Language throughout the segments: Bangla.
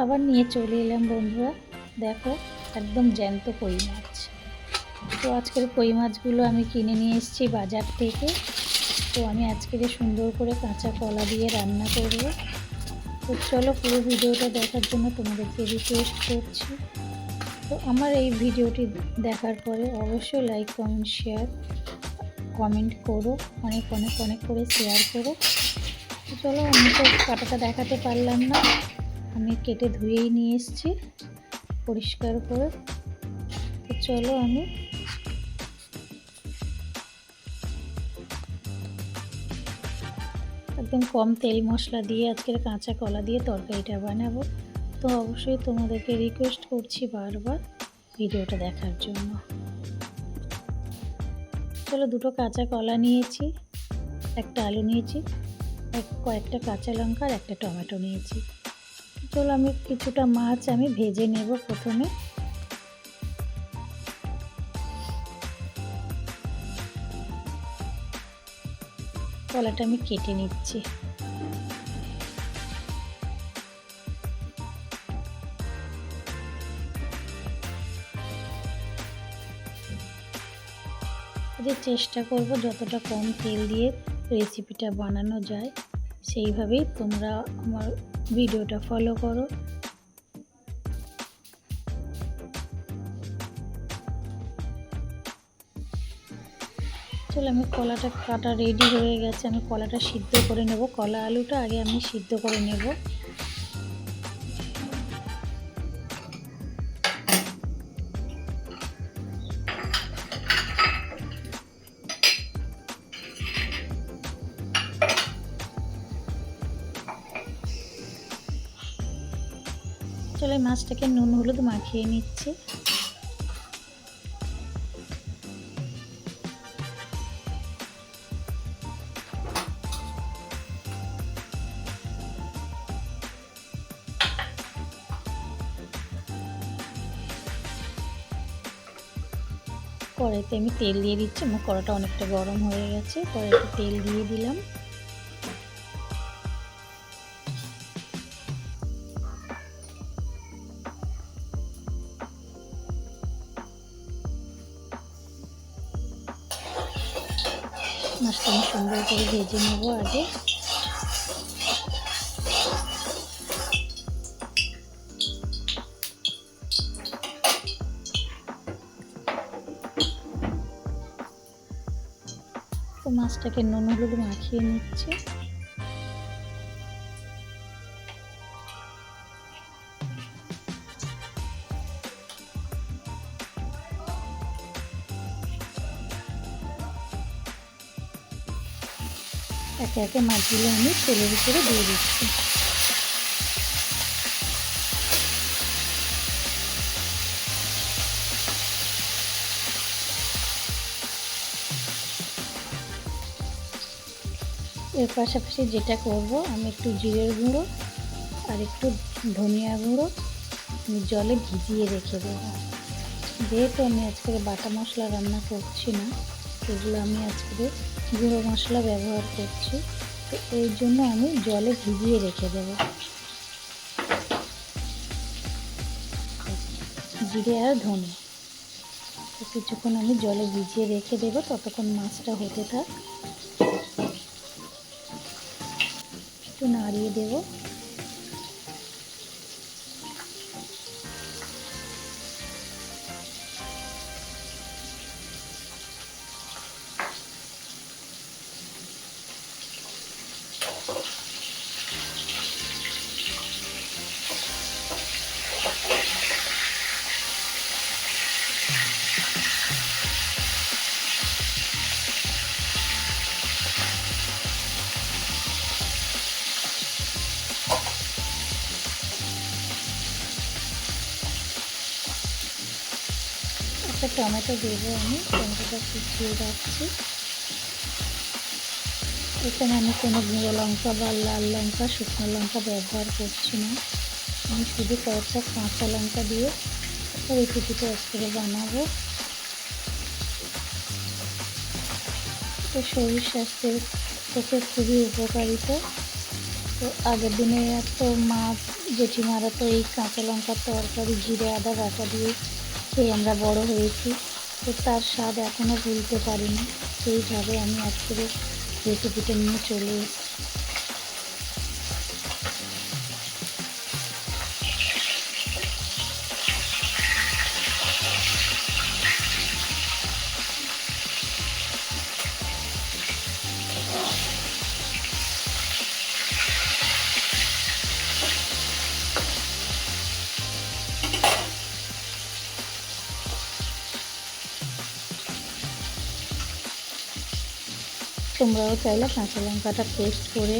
আবার নিয়ে চলে এলাম বন্ধুরা। দেখো, একদম জ্যান্ত কই মাছ। তো আজকের কই মাছগুলো আমি কিনে নিয়ে এসেছি বাজার থেকে। তো আমি আজকের সুন্দর করে কাঁচা কলা দিয়ে রান্না করব। তো চলো পুরো ভিডিওটা দেখার জন্য তোমাদেরকে রিকোয়েস্ট করছি। তো আমার এই ভিডিওটি দেখার পরে অবশ্যই লাইক কমেন্ট শেয়ার কমেন্ট করো। অনেক অনেক অনেক করে শেয়ার করো। চলো আমি তো কাটাটা দেখাতে পারলাম না। আমি কেটে ধুয়েই নিয়ে এসেছি পরিষ্কার করে। তো চলো আমি একদম কম তেল মশলা দিয়ে, আজকের কাঁচা কলা দিয়ে তরকারিটা বানাবো। তো অবশ্যই তোমাদেরকে রিকোয়েস্ট করছি বারবার ভিডিওটা দেখার জন্য। চলো দুটো কাঁচা কলা নিয়েছি, একটা আলু নিয়েছি, এক কয়েকটা কাঁচা লঙ্কা আর একটা টমেটো নিয়েছি। চলো আমি কিছুটা মাছ আমি ভেজে নেব প্রথমে। কলাটা আমি কেটে নিচ্ছি। যে চেষ্টা করব যতটা কম তেল দিয়ে রেসিপিটা বানানো যায়, সেইভাবেই তোমরা আমার ভিডিওটা ফলো করো। চলো, আমি কলাটা কাটা রেডি হয়ে গেছে। আমি কলাটা সিদ্ধ করে নেব। কলা আলুটা আগে আমি সিদ্ধ করে নেব। মাছটাকে নুন হলুদ মাখিয়ে নিচ্ছি। কড়াইতে আমি তেল দিয়ে দিচ্ছি, আমার কড়াটা অনেকটা গরম হয়ে গেছে, কড়াইতে তেল দিয়ে দিলাম। আমি সুন্দর করে ভেজে নেব আগে। তো মাছটাকে নুন হলুদ মাখিয়ে নিচ্ছে। একে একে মাছগুলো আমি তেলের উপরে দিয়ে দিচ্ছি। এর পাশাপাশি যেটা করব, আমি একটু জিরের গুঁড়ো আর একটু ধনিয়া গুঁড়ো জলে ভিজিয়ে রেখে দেবো। যেহেতু আমি আজকে বাটা মশলা রান্না করছি না, সেগুলো আমি আজকে গুঁড়ো মশলা ব্যবহার করছি। তো এই জন্য আমি জলে ভিজিয়ে রেখে দেব। জিরে আর ধনে। তো কিছুক্ষণ আমি জলে ভিজিয়ে রেখে দেবো, ততক্ষণ মাছটা হতে থাক। একটু নাড়িয়ে দেবো। একটা টমেটো দেবো আমি। টমেটোটা কুচিয়ে রাখছি এখানে আমি কোনো গুঁড়ো লঙ্কা বা লাল লঙ্কা, শুকনো লঙ্কা ব্যবহার করছি না। আমি শুধু কয়েকটা কাঁচা লঙ্কা দিয়ে রেসিপিটা করে বানাবো। তো শরীর স্বাস্থ্যের পক্ষে খুবই উপকারিতা। তো আগের দিনে তো মা জেঠিমারা তো এই কাঁচা লঙ্কার তরকারি, জিরে, আদা বাটা দিয়ে খেয়ে আমরা বড় হয়েছি, তো তার স্বাদ এখনও ভুলতে পারিনি। সেইভাবে আমি আজকের রেসিপিটা নিয়ে চলে এসেছি। তোমরাও চাইলে কাঁচা লঙ্কাটা পেস্ট করে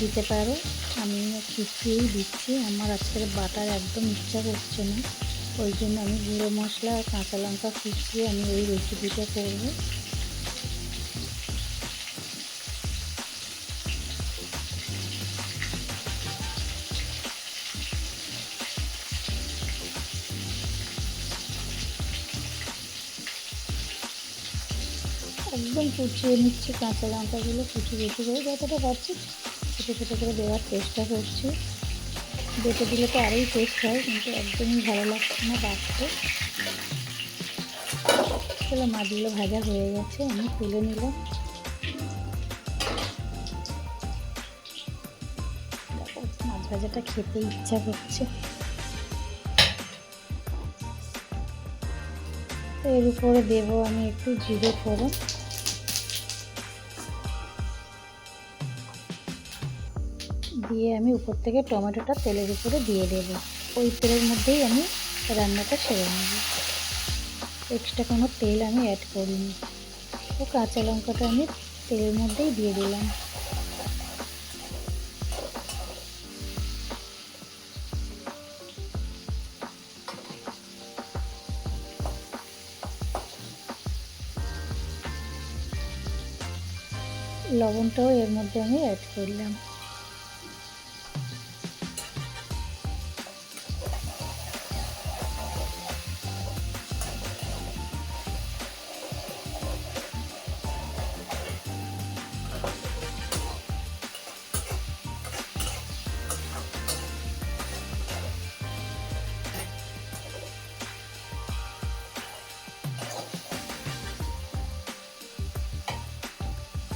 দিতে পারো। আমি খিচিয়েই দিচ্ছি, আমার আজকের বাটার একদম ইচ্ছা করছে না। ওই জন্য আমি গুঁড়ো মশলা আর কাঁচা লঙ্কা খিচিয়ে আমি ওই রেসিপিটা করব। একদম কুচিয়ে নিচ্ছি কাঁচা লঙ্কাগুলো কুচি বেশি করে যতটা পারছি ছোটো ছোটো করে দেওয়ার চেষ্টা করছি। বেটে দিলে তো আরোই টেস্ট হয়, কিন্তু একদমই ভালো লাগছে না বাড়তে। চলো মাছগুলো ভাজা হয়ে গেছে, আমি তুলে নিলাম। মাছ ভাজাটা খেতে ইচ্ছা করছে। এর উপরে দেবো আমি একটু জিরে ফোড়ন। দিয়ে আমি উপর থেকে টমেটোটা তেলের উপরে দিয়ে দেব। ওই তেলের মধ্যেই আমি রান্নাটা সেরে নেব। এক্সট্রা কোনো তেল আমি অ্যাড করিনি। ও কাঁচা লঙ্কাটা আমি তেলের মধ্যেই দিয়ে দিলাম। লবণটাও এর মধ্যে আমি অ্যাড করলাম।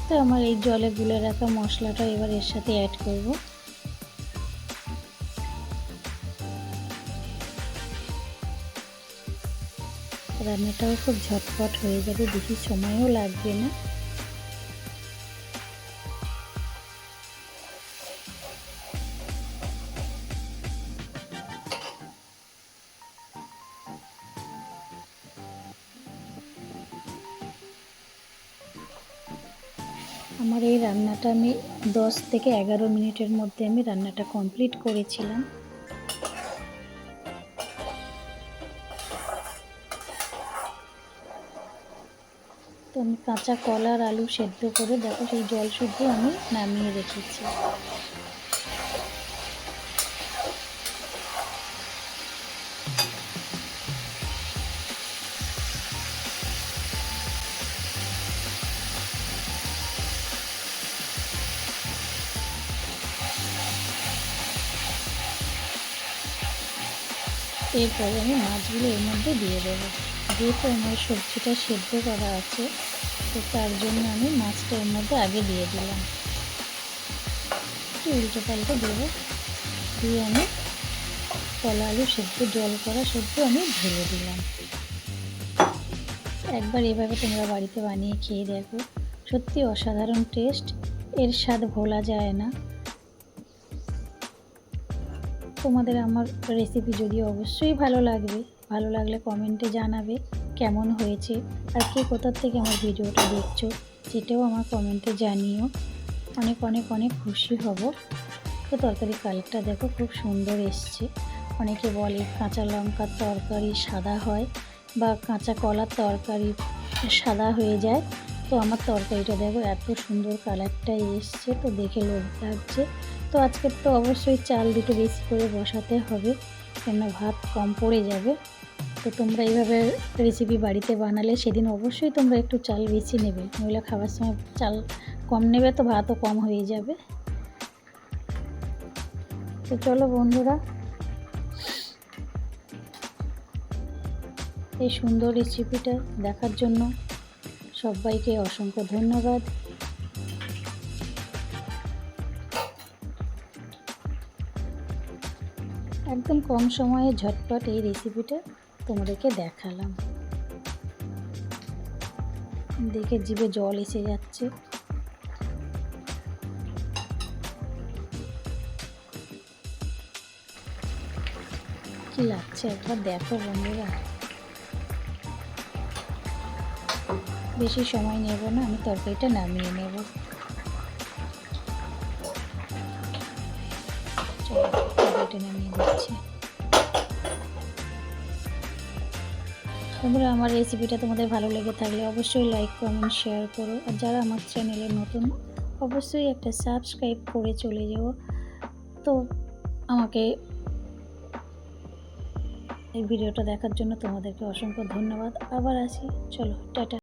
তো আমার এই জলে গুলে রাখা মশলাটা এবার এর সাথে অ্যাড করব। রান্নাটাও খুব ঝটপট হয়ে যাবে, বেশি সময়ও লাগবে না। আমার এই রান্নাটা আমি দশ থেকে এগারো মিনিটের মধ্যে আমি রান্নাটা কমপ্লিট করেছিলাম। তো আমি কাঁচা কলার আলু সেদ্ধ করে, দেখো সেই জল শুদ্ধ আমি নামিয়ে রেখেছি। এরপরে আমি মাছগুলো এর মধ্যে দিয়ে দেবো। যেহেতু আমার সবজিটা সেদ্ধ করা আছে, তো তার জন্য আমি মাছটা এর মধ্যে আগে দিয়ে দিলাম। একটু উল্টো পাল্টে দেবো। দিয়ে আমি কলা আলু সেদ্ধ, জল করা সবজি আমি ঢেলে দিলাম। একবার এভাবে তোমরা বাড়িতে বানিয়ে খেয়ে দেখো। সত্যি অসাধারণ টেস্ট এর স্বাদ ভোলা যায় না। তোমাদের আমার রেসিপি যদি অবশ্যই ভালো লাগবে, ভালো লাগলে কমেন্টে জানাবে কেমন হয়েছে আর কে কোথার থেকে আমার ভিডিওটা দেখছ সেটাও আমার কমেন্টে জানিও। অনেক অনেক অনেক খুশি হব। তো তরকারি কালারটা দেখো খুব সুন্দর এসছে। অনেকে বলে কাঁচা লঙ্কার তরকারি সাদা হয় বা কাঁচা কলার তরকারি সাদা হয়ে যায়। তো আমার তরকারিটা দেখো এত সুন্দর কালারটা এসছে, তো দেখে লোভ লাগছে। তো আজকের তো অবশ্যই চাল দুটো বেশি করে বসাতে হবে, কেননা ভাত কম পড়ে যাবে। তো তোমরা এইভাবে রেসিপি বাড়িতে বানালে সেদিন অবশ্যই তোমরা একটু চাল বেশি নেবে, নইলে খাবার সময় চাল কম নেবে তো ভাতও কম হয়ে যাবে। তো চলো বন্ধুরা, এই সুন্দর রেসিপিটা দেখার জন্য সবাইকে অসংখ্য ধন্যবাদ। একদম কম সময়ে ঝটপট এই রেসিপিটা তোমাদেরকে দেখালাম। দেখে জিভে জল এসে যাচ্ছে। কি লাগছে একবার দেখো বন্ধুরা। বেশি সময় নেব না, আমি তরকারিটা নামিয়ে নেব। তরকারিটা নামিয়ে দিচ্ছি। বন্ধুরা, আমার রেসিপিটা তোমাদের ভালো লেগে থাকলে অবশ্যই লাইক কমেন্ট শেয়ার করো। আর যারা আমার চ্যানেলে নতুন, অবশ্যই একটা সাবস্ক্রাইব করে চলে যাও। তো আমাকে এই ভিডিওটা দেখার জন্য তোমাদেরকে অসংখ্য ধন্যবাদ। আবার আসি। চলো, টাটা।